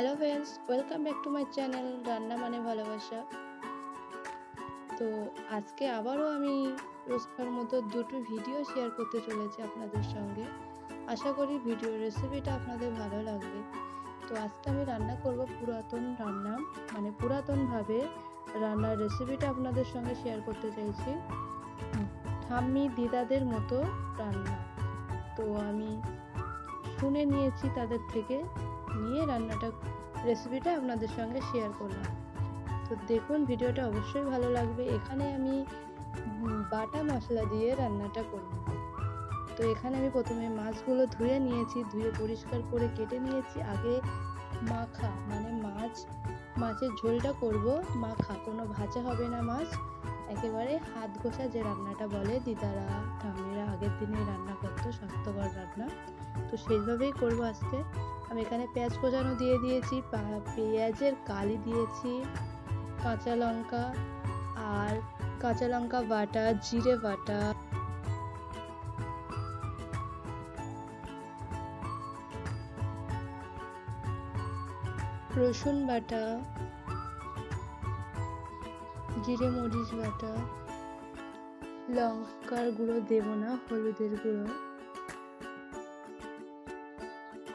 Hello friends welcome back to my channel রান্না মানে ভালোবাসা তো আজকে আবারও আমি রোজকার মতো দুটো ভিডিও শেয়ার করতে চলেছি আপনাদের সঙ্গে। আশা করি ভিডিও রেসিপিটা আপনাদের ভালো লাগবে। তো আজকে আমি রান্না করব পুরাতন রান্না মানে পুরাতনভাবে রান্নার রেসিপিটা আপনাদের সঙ্গে শেয়ার করতে চাইছি। ঠাম্মি দিদাদের মতো রান্না। তো আমি শুনে নিয়েছি তাদের থেকে। নিয়ে রান্নাটা রেসিপিটা আপনাদের সঙ্গে শেয়ার করলাম। তো দেখুন, ভিডিওটা অবশ্যই ভালো লাগবে। এখানে আমি বাটা মশলা দিয়ে রান্নাটা করব। তো এখানে আমি প্রথমে মাছগুলো ধুয়ে নিয়েছি, ধুয়ে পরিষ্কার করে কেটে নিয়েছি। আগে মাখা মানে মাছ, মাছের ঝোলটা করব মাখা। কোনো ভাজা হবে না মাছ। একেবারে হাত ঘষা যে রান্নাটা বলে, দিদারা, ঠাম্মিরা আগের দিনে রান্না করতো, স্বাস্থ্যকর রান্না। তো সেইভাবেই করব আজকে। আমি এখানে পেঁয়াজ কোচানো দিয়ে দিয়েছি পেঁয়াজের কালি দিয়েছি, কাঁচা লঙ্কা আর কাঁচা লঙ্কা বাটা, জিরে বাটা। রসুন বাটা, জিরে মরিচ বাটা, লঙ্কার গুঁড়ো দেব না, হলুদের গুঁড়ো।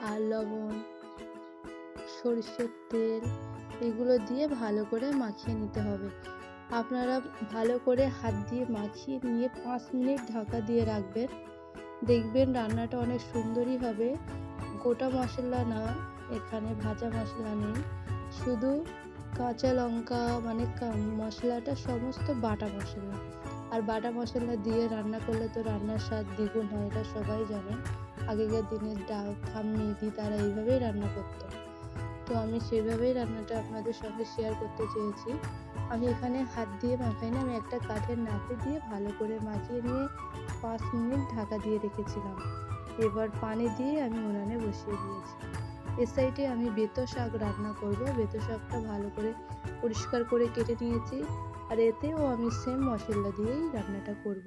আর লবণ, সরষের তেল এগুলো দিয়ে ভালো করে মাখিয়ে নিতে হবে। আপনারা ভালো করে হাত দিয়ে মাখিয়ে নিয়ে পাঁচ মিনিট ঢাকা দিয়ে রাখবেন। দেখবেন রান্নাটা অনেক সুন্দরই হবে। গোটা মশলা না, এখানে ভাজা মশলা নেই। শুধু কাঁচা লঙ্কা মানে মশলাটা সমস্ত বাটা মশলা। আর বাটা মশলা দিয়ে রান্না করলে তো রান্নার স্বাদ দ্বিগুণ হয়, এটা সবাই জানেন আগেকার দিনের ডাল ঠাম্মি তারা এইভাবেই রান্না করতো। তো আমি সেইভাবেই রান্নাটা আপনাদের সঙ্গে শেয়ার করতে চেয়েছি। আমি এখানে হাত দিয়ে মাখাই না, আমি একটা কাঠের নাকে দিয়ে ভালো করে মাখিয়ে নিয়ে পাঁচ মিনিট ঢাকা দিয়ে রেখেছিলাম। এবার পানি দিয়ে আমি উনানে বসিয়ে দিয়েছি। এ সাইডে আমি বেতো শাক রান্না করব। বেতো শাকটা ভালো করে পরিষ্কার করে কেটে নিয়েছি। আর এতেও আমি সেম মশলা দিয়েই রান্নাটা করব।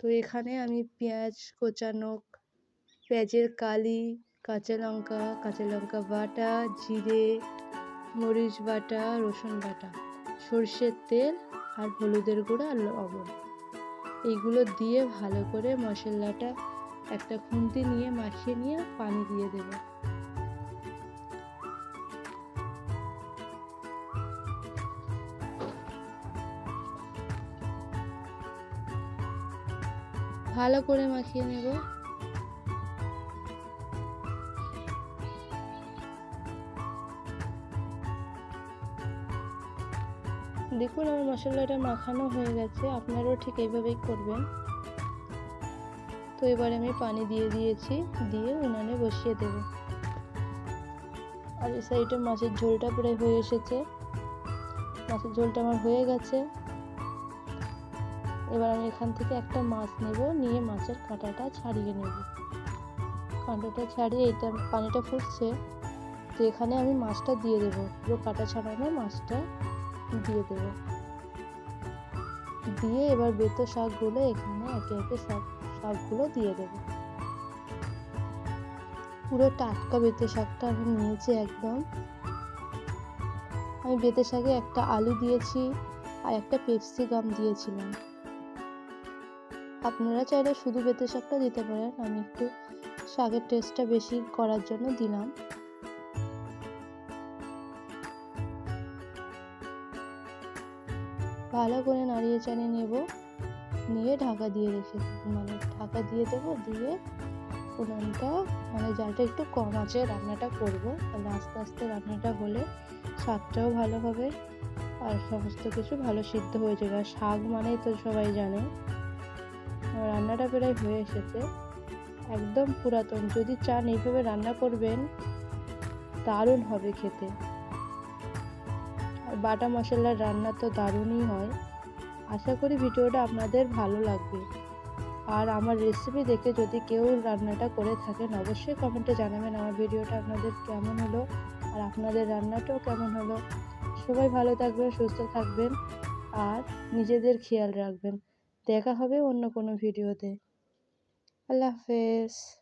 তো এখানে আমি পেঁয়াজ কোচানো পেঁয়াজের কালি, কাঁচা লঙ্কা কাঁচা লঙ্কা বাটা, জিরে, মরিচ বাটা, রসুন বাটা, সর্ষের তেল আর হলুদের গুঁড়ো আর লবণ। এইগুলো দিয়ে ভালো করে মশলাটা একটা খুন্তি নিয়ে মাখিয়ে নিয়ে পানি দিয়ে দেব। ভালো করে মাখিয়ে নেব। দেখুন আমার মশলাটা মাখানো হয়ে গেছে, আপনারাও ঠিক এইভাবেই করবেন। তো এবারে আমি পানি দিয়ে দিয়েছি, দিয়ে উনানে বসিয়ে দেব। আর এই সাইডে মাছের ঝোলটা প্রায় হয়ে এসেছে। মাছের ঝোলটা আমার হয়ে গেছে। এবার আমি এখান থেকে একটা মাছ নেব, নিয়ে মাছের কাঁটাটা ছাড়িয়ে নেব। কাঁটাটা ছাড়িয়ে এটা পানিটা ফুটছে, তো এখানে আমি মাছটা দিয়ে দেবো। পুরো কাঁটা ছাড়ানো মাছটা দিয়ে দেবো। দিয়ে এবার বেতো শাকগুলো এখানে একে একে সব শাকগুলো দিয়ে দেবো। পুরো টাটকা বেতো শাকটা আমি নিয়েছি একদম। আমি বেতে শাকে একটা আলু দিয়েছি আর একটা পেপসি গাম দিয়েছিলাম। আপনারা চাইলে শুধু বেতে শাকটা দিতে পারেন। আমি একটু শাকের টেস্টটা বেশি করার জন্য দিলাম। ভালো করে নাড়িয়ে চাড়িয়ে নেব। নিয়ে ঢাকা দিয়ে রেখে মানে ঢাকা দিয়ে দেবো, দিয়ে উনুনটা মানে জালটা একটু কম আছে, রান্নাটা করব। তাহলে আস্তে আস্তে রান্নাটা হলে স্বাদটাও ভালো হবে আর সমস্ত কিছু ভালো সিদ্ধ হয়ে যাবে। আর শাক মানেই তো সবাই জানে। রান্নাটা প্রায় হয়ে এসেছে। একদম পুরাতন। যদি চান এইভাবে রান্না করবেন, দারুণ হবে খেতে। বাটা মশলার রান্না তো দারুণই হয়। আশা করি ভিডিওটা আপনাদের ভালো লাগবে। আর আমার রেসিপি দেখে যদি কেউ রান্নাটা করে থাকেন, অবশ্যই কমেন্টে জানাবেন আমার ভিডিওটা আপনাদের কেমন হলো আর আপনাদের রান্নাটাও কেমন হলো। সবাই ভালো থাকবেন, সুস্থ থাকবেন আর নিজেদের খেয়াল রাখবেন। দেখা হবে অন্য কোনো ভিডিওতে। আল্লাহ হাফেজ।